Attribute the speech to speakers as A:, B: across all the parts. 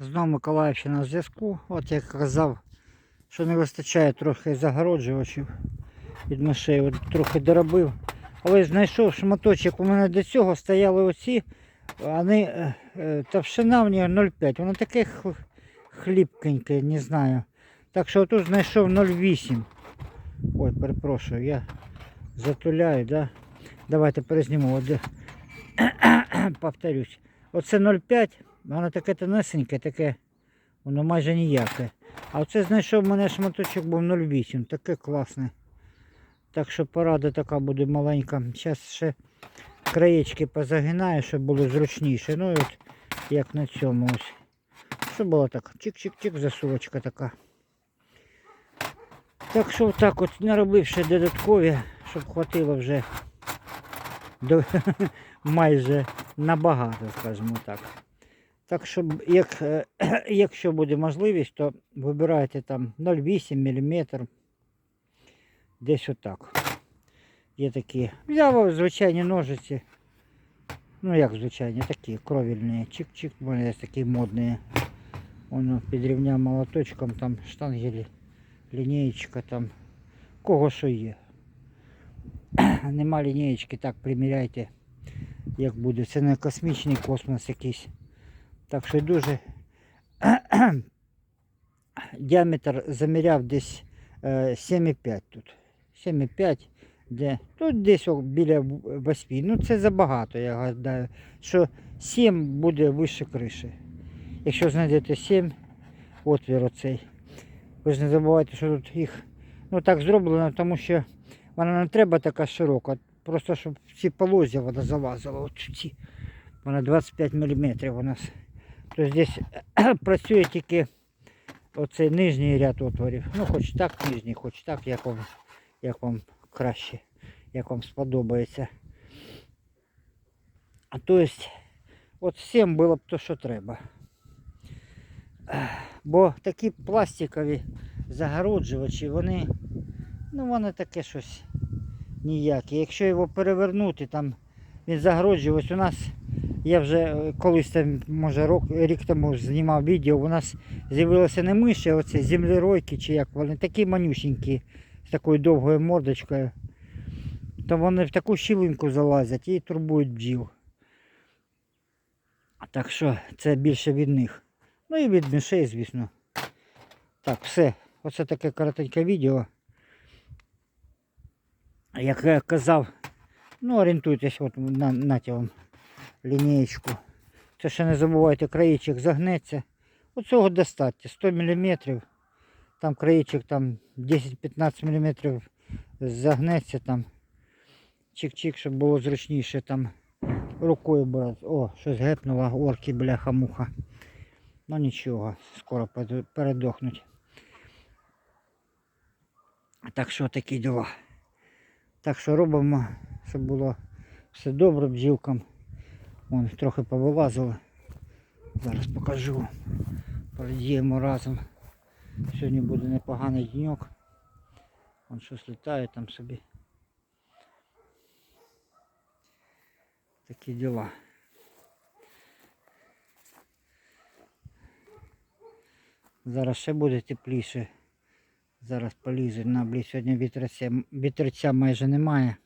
A: Знову Миколаївщина на зв'язку. От як казав, що не вистачає трохи загороджувачів від мишей. От трохи доробив. Але знайшов шматочок. У мене до цього стояли оці, вони е, е, товщина в нього 0,5. Воно таке х- хліпкеньке, не знаю. Так що тут знайшов 0,8. Ой, перепрошую, я затуляю, да? Давайте перезніму. От, повторюсь. Оце 0,5, воно таке тонесеньке, таке, воно майже ніяке. А оце знайшов в мене шматочок був 0,8, таке класне. Так що порада така буде маленька. Зараз ще краєчки позагинаю, щоб було зручніше. Ну і от як на цьому ось. Щоб було так. Чик-чик-чик, засувочка така. Так що так от наробив ще додаткові, щоб хватило вже до, майже набагато, скажімо так. Так що, як, е, якщо буде можливість, то вибирайте там 0,8 мм. Десь отак. Є такі. Взяв звичайні ножиці. Ну як звичайні, такі кровільні. Чик-чик, мене є такі модні. Воно підрівняв молоточком, там штангелі, лінієчка там. Кого що є. Нема лінієчки, так приміряйте, як буде. Це не космічний космос якийсь. Так що дуже діаметр заміряв десь е, 7,5 тут. 7,5, де тут десь біля 8. Ну це забагато, я гадаю, що 7 буде вище криші. Якщо знайдете 7, отвір оцей. Ви ж не забувайте, що тут їх ну так зроблено, тому що вона не треба така широка. Просто щоб ці полозя вона залазила. От ці. Вона 25 мм у нас. Тобто здесь працює тільки оцей нижній ряд отворів. Ну, хоч так нижній, хоч так, як вам, як вам краще, як вам сподобається. А то есть, от всім було б то, що треба. Бо такі пластикові загороджувачі, вони, ну вони таке щось ніяке. Якщо його перевернути, там він загороджувач, у нас я вже е, колись там, може рок, рік тому знімав відео, у нас з'явилися не миші, а оці землеройки чи як вони, такі манюсінькі, з такою довгою мордочкою. То вони в таку щілинку залазять і турбують бджіл. Так що це більше від них. Ну і від мишей, звісно. Так, все. Оце таке коротеньке відео. Як я казав, ну орієнтуйтесь от на, на вам лінієчку. Це ще не забувайте, краєчок загнеться. Оцього достатньо, 100 мм. Там краєчок там 10-15 мм загнеться там. Чик-чик, щоб було зручніше там рукою брати. О, щось гепнуло, орки, бляха-муха. Ну нічого, скоро передохнуть. Так що такі діла. Так що робимо, щоб було все добре бджілкам. Вон трохи повилазило. Зараз покажу. Порадіємо разом. Сьогодні буде непоганий денек. Вон щось літає там собі. Такі діла. Зараз ще буде тепліше. Зараз полізе на блі. Сьогодні вітерця, вітерця майже немає.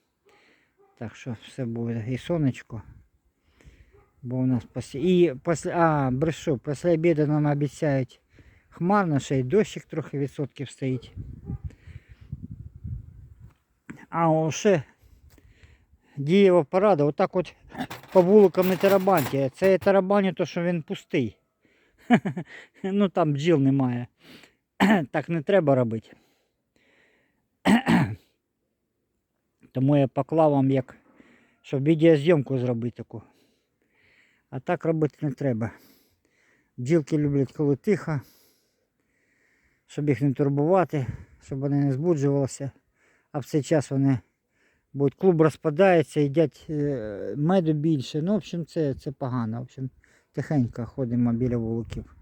A: Так що все буде. І сонечко. Бо у нас після... І після... А, брешу, після обіду нам обіцяють хмарно, ще й дощик трохи відсотків стоїть. А ще дієва порада, отак от по вуликам не тарабаньте. Це я тарабаню, то що він пустий. ну там бджіл немає. так не треба робити. Тому я поклав вам як, щоб відеозйомку зробити таку. А так робити не треба. Бджілки люблять, коли тихо, щоб їх не турбувати, щоб вони не збуджувалися. А в цей час вони будуть, клуб розпадається, їдять е, меду більше. Ну, в общем, це, це погано. В общем, тихенько ходимо біля вуликів.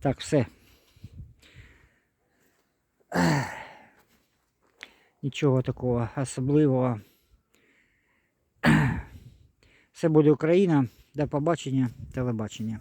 A: Так, все. Нічого такого особливого. Все буде Україна. До побачення, телебачення.